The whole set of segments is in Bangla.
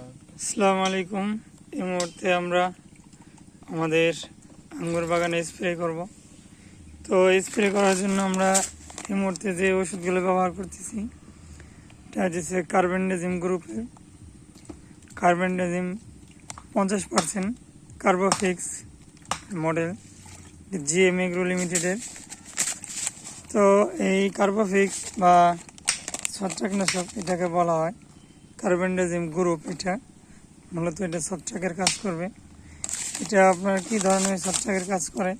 আসসালামু আলাইকুম। এই মুহূর্তে আমরা আমাদের আঙ্গুর বাগানে স্প্রে করব। তো স্প্রে করার জন্য আমরা এই মুহূর্তে যে ওষুধগুলো ব্যবহার করতেছি, এটা হচ্ছে কার্বেন্ডাজিম গ্রুপের কার্বেন্ডাজিম পঞ্চাশ percent Carbofix model GM agro লিমিটেডের তো এই কার্বোফিক্স বা ছত্রাকনাশক, এটাকে বলা হয়। কার্বেন্ডাজিম গ্রুপ এটা। মূলত এটা ছত্রাকের কাজ করবে। এটা আপনার কি ধরনের ছত্রাকের কাজ করে?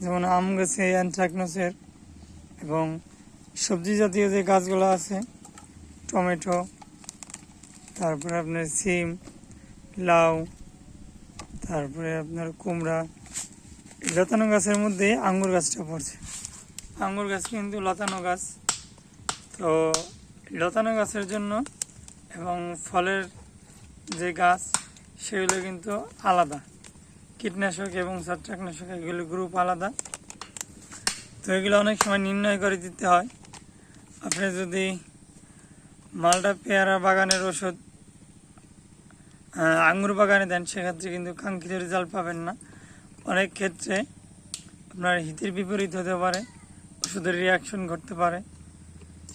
যেমন আম গাছে অ্যান্থ্রাকনোসের এবং সবজি জাতীয় যে গাছগুলো আছে, টমেটো, তারপরে আপনার সিম, লাউ, তারপরে আপনার কুমড়া লতানো গাছের মধ্যে আঙ্গুর গাছটা পড়ছে। আঙ্গুর গাছ কিন্তু লতানো গাছ। তো লতানো গাছের জন্য এবং ফলের যে গাছ, সেগুলো কিন্তু আলাদা। কীটনাশক এবং ছত্রাকনাশক, এগুলো গ্রুপ আলাদা। তো এগুলো অনেক সময় নির্ণয় করে দিতে হয়। আপনি যদি মালটা পেয়ারা বাগানের ওষুধ আঙুর বাগানে দেন, সেক্ষেত্রে কিন্তু কাঙ্ক্ষিত রেজাল্ট পাবেন না। অনেক ক্ষেত্রে আপনার হিতের বিপরীত হতে পারে, ওষুধের রিয়াকশন ঘটতে পারে।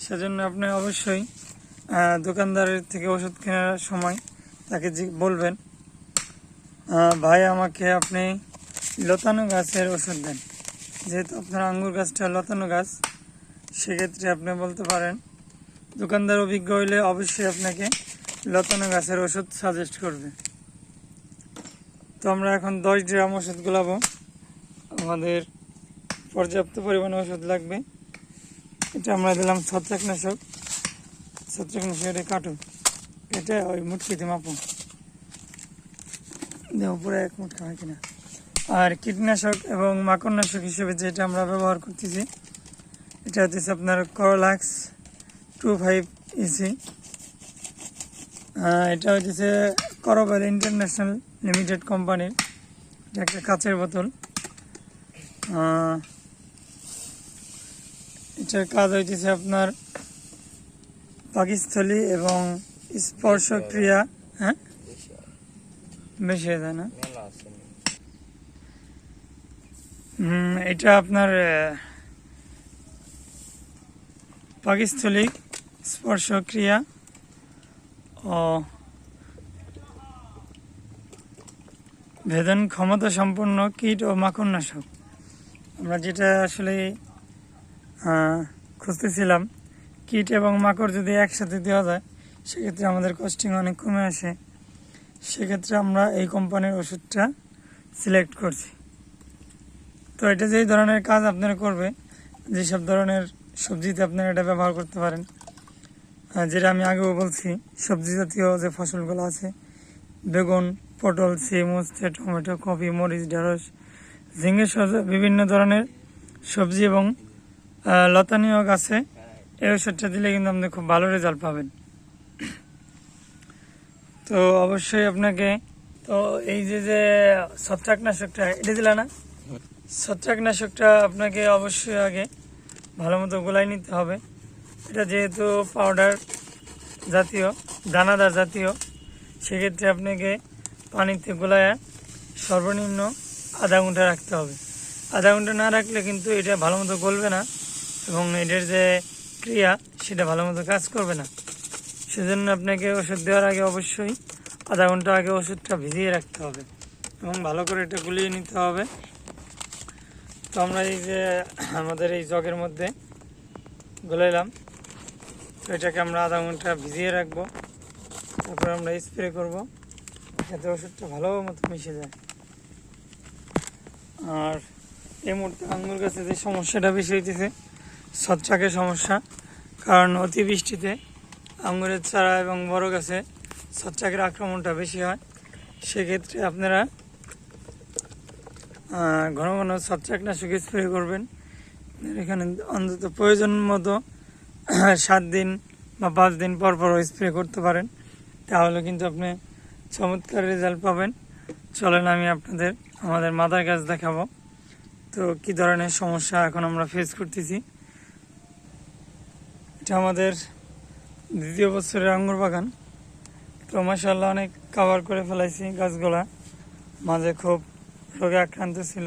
সেজন্য আপনি অবশ্যই দোকানদারের থেকে ওষুধ কেনার সময় তাকে বলবেন ভাই, আমাকে আপনি লতানো গাছের ওষুধ দেন। যেহেতু আপনার আঙ্গুর গাছটা লতানো গাছ, সেক্ষেত্রে আপনি বলতে পারেন, দোকানদার অভিজ্ঞ হইলে অবশ্যই আপনাকে লতানো গাছের ওষুধ সাজেস্ট করবে। তো আমরা এখন দশ গ্রাম ওষুধ গোলাবো। আমাদের পর্যাপ্ত পরিমাণে ওষুধ লাগবে। এটা আমরা দিলাম ছত্রাকনাশক। ছত্রাকনাশক এটা কাটো এটা ওই মুটকিতে মাপো দেহ পুরো এক মুটকা হয় কিনা। আর কীটনাশক এবং মাকড়নাশক হিসেবে যেটা আমরা ব্যবহার করতেছি, এটা হচ্ছে আপনার করলাক্স টু ফাইভ ইসি এটা হচ্ছে করবাল ইন্টারন্যাশনাল লিমিটেড কোম্পানির এটা একটা কাচের বোতল। এটার কাজ হইতেছে আপনার পাকিস্থলী এবং স্পর্শক্রিয়া হ্যাঁ? বেশি হয়ে যায় না হুম, এটা আপনার আহ, পাকিস্থলিক স্পর্শক্রিয়া ও ভেদন ক্ষমতা সম্পন্ন কীট ও মাকড়নাশক। আমরা যেটা আসলে খুঁজতেছিলাম কীট এবং মাকড় যদি একসাথে দেওয়া যায়, সেক্ষেত্রে আমাদের কস্টিং অনেক কমে আসে। সেক্ষেত্রে আমরা এই কোম্পানির ওষুধটা সিলেক্ট করছি। তো এটা যেই ধরনের কাজ আপনারা করবে, যেসব ধরনের সবজিতে আপনারা এটা ব্যবহার করতে পারেন যেটা আমি আগেও বলছি, সবজি জাতীয় যে ফসলগুলো আছে, বেগুন, পটল, সিম, উচ্ছে, টমেটো, কপি, মরিচ, ঢেঁড়স, ঝিঙে সহ বিভিন্ন ধরনের সবজি এবং লতানীয় গাছে এই ওষুধটা দিলে কিন্তু আপনি খুব ভালো রেজাল্ট পাবেন। তো অবশ্যই আপনাকে, তো এই যে যে ছত্রাকনাশকটা, এটা দিলা না? ছত্রাকনাশকটা আপনাকে অবশ্যই আগে ভালো মতো গোলাই নিতে হবে। এটা যেহেতু পাউডার জাতীয়, দানাদার জাতীয়, সেক্ষেত্রে আপনাকে পানিতে গোলায় সর্বনিম্ন আধা ঘণ্টা রাখতে হবে। আধা ঘণ্টা না রাখলে কিন্তু এটা ভালো মতো গলবে না এবং এটার যে ক্রিয়া সেটা ভালো মতো কাজ করবে না। সেজন্য আপনাকে ওষুধ দেওয়ার আগে অবশ্যই আধা ঘণ্টা আগে ওষুধটা ভিজিয়ে রাখতে হবে এবং ভালো করে এটা গুলিয়ে নিতে হবে। তো আমরা এই যে আমাদের এই জগের মধ্যে গলাইলাম তো এটাকে আমরা আধা ঘণ্টা ভিজিয়ে রাখব। তারপর আমরা স্প্রে করব যাতে ওষুধটা ভালো মতো মিশে যায়। আর এই মুহূর্তে আঙ্গুর গাছে যে সমস্যাটা বেশি হইতেছে ছত্রাকের সমস্যা। কারণ অতিবৃষ্টিতে আঙুরের চারা এবং বড় গাছে ছত্রাকের আক্রমণটা বেশি হয়। সেক্ষেত্রে আপনারা ঘন ঘন ছত্রাকনাশক স্প্রে করবেন। এখানে অন্তত প্রয়োজন মতো সাত দিন বা পাঁচ দিন পর পর স্প্রে করতে পারেন। তাহলে কিন্তু আপনি চমৎকার রেজাল্ট পাবেন। চলেন আমি আপনাদের, আমাদের মাদার গাছ দেখাবো। তো কি ধরনের সমস্যা এখন আমরা ফেস করতেছি? এটা আমাদের দ্বিতীয় বছরের আঙ্গুর বাগান। তো মাসাল্লাহ অনেক কাভার করে ফেলাইছি গাছগুলা। মাঝে খুব রোগে আক্রান্ত ছিল।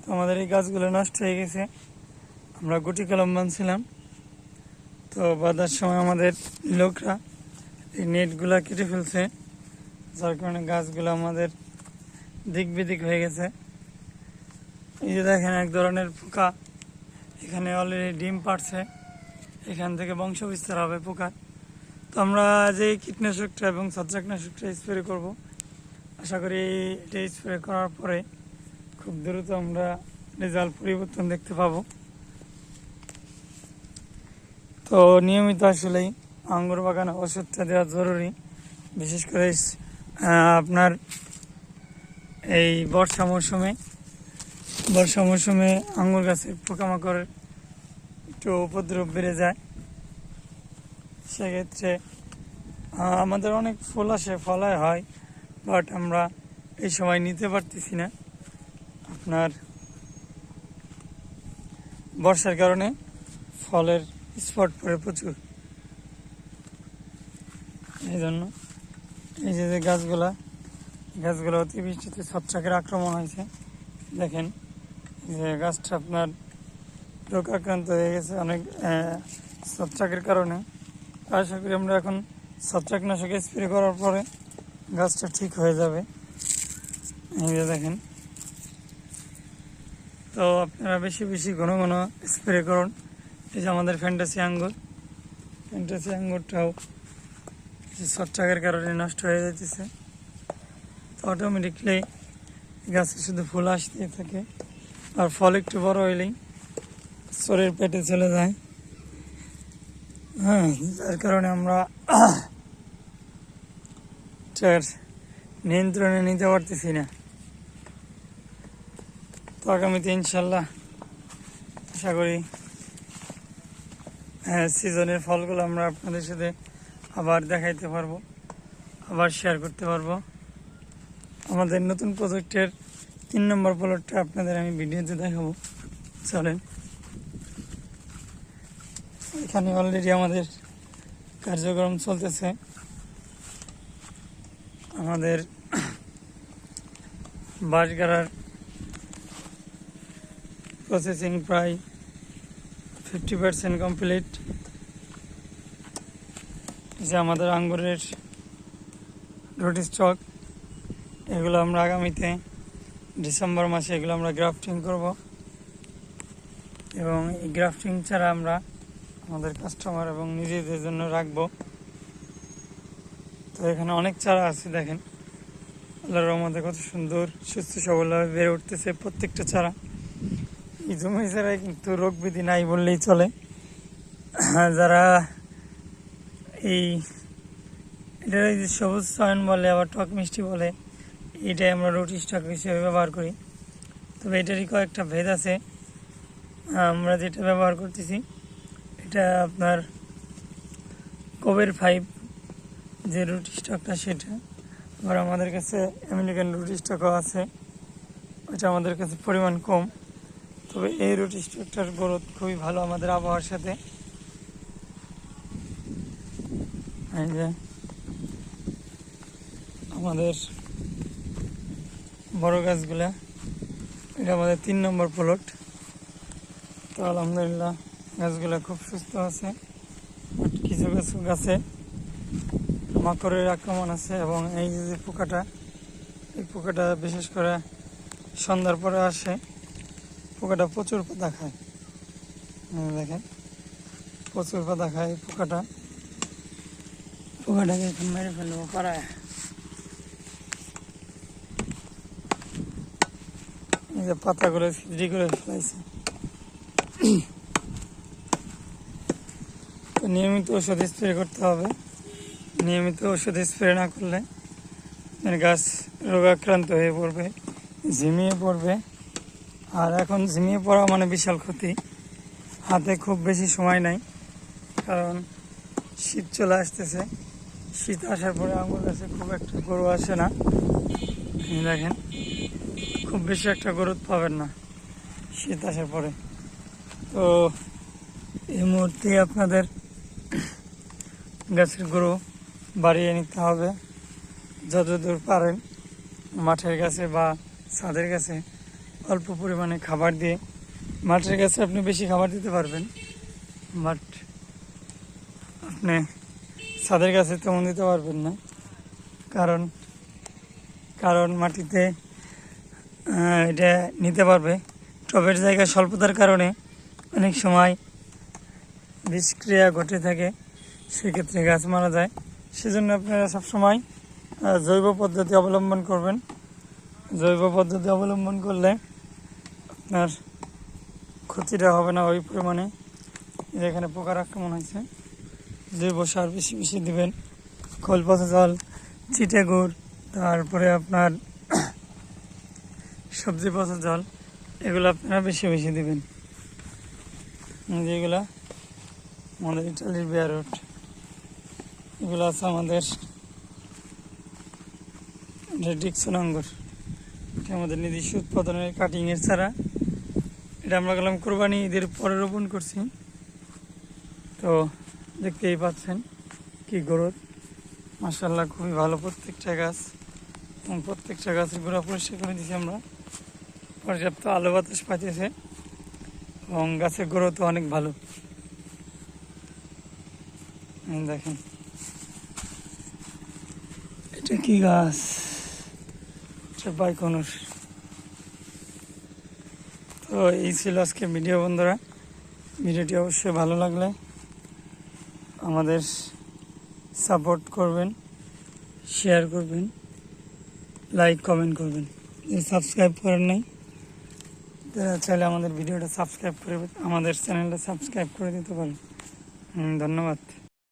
তো আমাদের এই গাছগুলো নষ্ট হয়ে গেছে। আমরা গুটি কলম বানছিলাম। তো বাঁধার সময় আমাদের লোকরা এই নেটগুলা কেটে ফেলছে, যার কারণে গাছগুলো আমাদের দিক বিদিক হয়ে গেছে। এই যে দেখেন, এক ধরনের পোকা। এখানে অলরেডি ডিম পাড়ছে। এখান থেকে বংশ বিস্তার হবে পোকার। তো আমরা যে কীটনাশকটা এবং ছত্রাকনাশকটা স্প্রে করব, আশা করি এটা স্প্রে করার পরে খুব দ্রুত আমরা রেজাল্ট পরিবর্তন দেখতে পাবো। তো নিয়মিত আসলেই আঙ্গুর বাগানে ওষুধটা দেওয়া জরুরি। বিশেষ করে আপনার এই বর্ষা মৌসুমে বর্ষা মৌসুমে আঙ্গুর গাছে পোকামাকড় একটু উপদ্রব বেড়ে যায়। সেক্ষেত্রে আমাদের অনেক ফুল আসে, ফলায় হয় বাট আমরা এই সময় নিতে পারতেছি না। আপনার বর্ষার কারণে ফলের স্পট পড়ে প্রচুর। এই জন্য এই যে যে গাছগুলা, গাছগুলো অতিবৃষ্টিতে ছত্রাকের আক্রমণ হয়েছে, দেখেন যে গাছটা আপনার রোগ আক্রান্ত হয়ে গেছে অনেক ছত্রাকের কারণে। আশা করি আমরা এখন ছত্রাকনাশক স্প্রে করার পরে গাছটা ঠিক হয়ে যাবে। দেখেন। তো আপনারা বেশি বেশি ঘন ঘন স্প্রে করুন। এই যে আমাদের ফ্যান্টাসি আঙ্গুর। ফ্যান্টাসি আঙ্গুরটাও ছত্রাকের কারণে নষ্ট হয়ে যাইতেছে। তো অটোমেটিকলি গাছে শুধু ফুল আসতে থাকে। আর ফল একটু বড় হইলেই শরীর পেটে চলে যায়। হ্যাঁ যার কারণে আমরা নিয়ন্ত্রণে নিতে পারতেছি না। তো আগামীতে ইনশাল্লাহ আশা করি হ্যাঁ সিজনের ফলগুলো আমরা আপনাদের সাথে আবার দেখাইতে পারব, আবার শেয়ার করতে পারব। আমাদের নতুন প্রজেক্টের তিন নম্বর প্লটটা আপনাদের আমি ভিডিওতে দেখাবো। চলেন। এখানে অলরেডি আমাদের কার্যক্রম চলতেছে। আমাদের বাঁশগাড়ার প্রসেসিং প্রায় ফিফটি পার্সেন্ট কমপ্লিট যে আমাদের আঙ্গুরের রুটি স্টক এগুলো আমরা আগামীতে ডিসেম্বর মাসে এগুলো আমরা গ্রাফটিং করব। এবং এই গ্রাফটিং ছাড়া আমরা আমাদের কাস্টমার এবং নিজেদের জন্য রাখব। তো এখানে অনেক চারা আছে, দেখেন। আল্লাহর রহমতে কত সুন্দর, সুস্থ সবলভাবে বেড়ে উঠতেছে প্রত্যেকটা চারা। এই জমি ছাড়াই কিন্তু রোগ বিধি নাই বললেই চলে। যারা এই এটা এই যে সবুজ চয়ন বলে, আবার টক মিষ্টি বলে এটাই আমরা রুটি স্টক হিসেবে ব্যবহার করি। তবে এটারই কয়েকটা ভেদ আছে। আমরা যেটা ব্যবহার করতেছি এটা আপনার কোবের ফাইভ যে রুটি স্টকটা সেটা। আবার আমাদের কাছে আমেরিকান রুটি স্টকও আছে। ওটা আমাদের কাছে পরিমাণ কম। তবে এই রুটি স্টকটার গ্রোথ খুবই ভালো আমাদের আবহাওয়ার সাথে। আমাদের বড় গাছগুলা। এটা আমাদের তিন নম্বর প্লট তো আলহামদুলিল্লাহ গাছগুলা খুব সুস্থ আছে কিছু কিছু গাছে মাকড়ের আক্রমণ আছে এবং এই যে পোকাটা, এই পোকাটা বিশেষ করে সন্ধ্যার পরে আসে, পোকাটা প্রচুর পাতা খায়। দেখেন, প্রচুর পাতা খায় এই পোকাটা। পোকাটাকে এখন মেরে ফেলব, পাড়ায়। এই যে পাতাগুলো ছিদ্রি করে ফেলাইছে। নিয়মিত ওষুধ স্প্রে করতে হবে। নিয়মিত ওষুধ স্প্রে না করলে গাছ রোগাক্রান্ত হয়ে পড়বে, ঝিমিয়ে পড়বে। আর এখন ঝিমিয়ে পড়া মানে বিশাল ক্ষতি। হাতে খুব বেশি সময় নাই, কারণ শীত চলে আসতেছে। শীত আসার পরে আঙুর গাছে খুব একটা গরু আসে না। দেখেন, খুব বেশি একটা গ্রোথ পাবেন না শীত আসার পরে। তো এই মুহূর্তে আপনাদের গাছের গ্রো বাড়িয়ে নিতে হবে। যতদূর পারেন মাঠের কাছে বা ছাদের কাছে অল্প পরিমাণে খাবার দিয়ে মাঠের কাছে আপনি বেশি খাবার দিতে পারবেন। বাট আপনি ছাদের কাছে তেমন দিতে পারবেন না। কারণ কারণ মাটিতে এটা নিতে পারবে। টবের জায়গা স্বল্পতার কারণে অনেক সময় বিষক্রিয়া ঘটে থাকে। সেক্ষেত্রে গাছ মারা যায়। সেজন্য আপনারা সবসময় জৈব পদ্ধতি অবলম্বন করবেন। জৈব পদ্ধতি অবলম্বন করলে আপনার ক্ষতিটা হবে না ওই পরিমাণে। এখানে পোকার আক্রমণ হয়েছে। জৈব সার বেশি বেশি দেবেন। খোল পচা জল, চিটে গুড়, তারপরে আপনার সবজি পচা জল, এগুলো আপনারা বেশি বেশি দেবেন। যেগুলো আমাদের ইটালির বেয়ার রুট এগুলো আছে আমাদের ডিকসন আঙ্গুর। এটা আমাদের নিজস্ব উৎপাদনের কাটিংয়ের ছাড়া এটা আমরা গেলাম কোরবানি ঈদের পরে রোপণ করছি। তো দেখতেই পাচ্ছেন কি গ্রোথ মাসাল্লাহ খুবই ভালো প্রত্যেকটা গাছ। এবং প্রত্যেকটা গাছের গোড়া পরিষ্কার করে দিয়েছি আমরা। পর্যাপ্ত আলো বাতাস পাইতেছে। এবং গাছের গ্রোথ অনেক ভালো। দেখেন। কি গাছ এটা বাইকনুর তো এই ছিল আজকে ভিডিও, বন্ধুরা। ভিডিওটি অবশ্যই ভালো লাগলে আমাদের সাপোর্ট করবেন, শেয়ার করবেন, লাইক, কমেন্ট করবেন। সাবস্ক্রাইব করেন নাই তারা চাইলে আমাদের ভিডিওটা সাবস্ক্রাইব করে আমাদের চ্যানেলটা সাবস্ক্রাইব করে দিতে পারেন। ধন্যবাদ।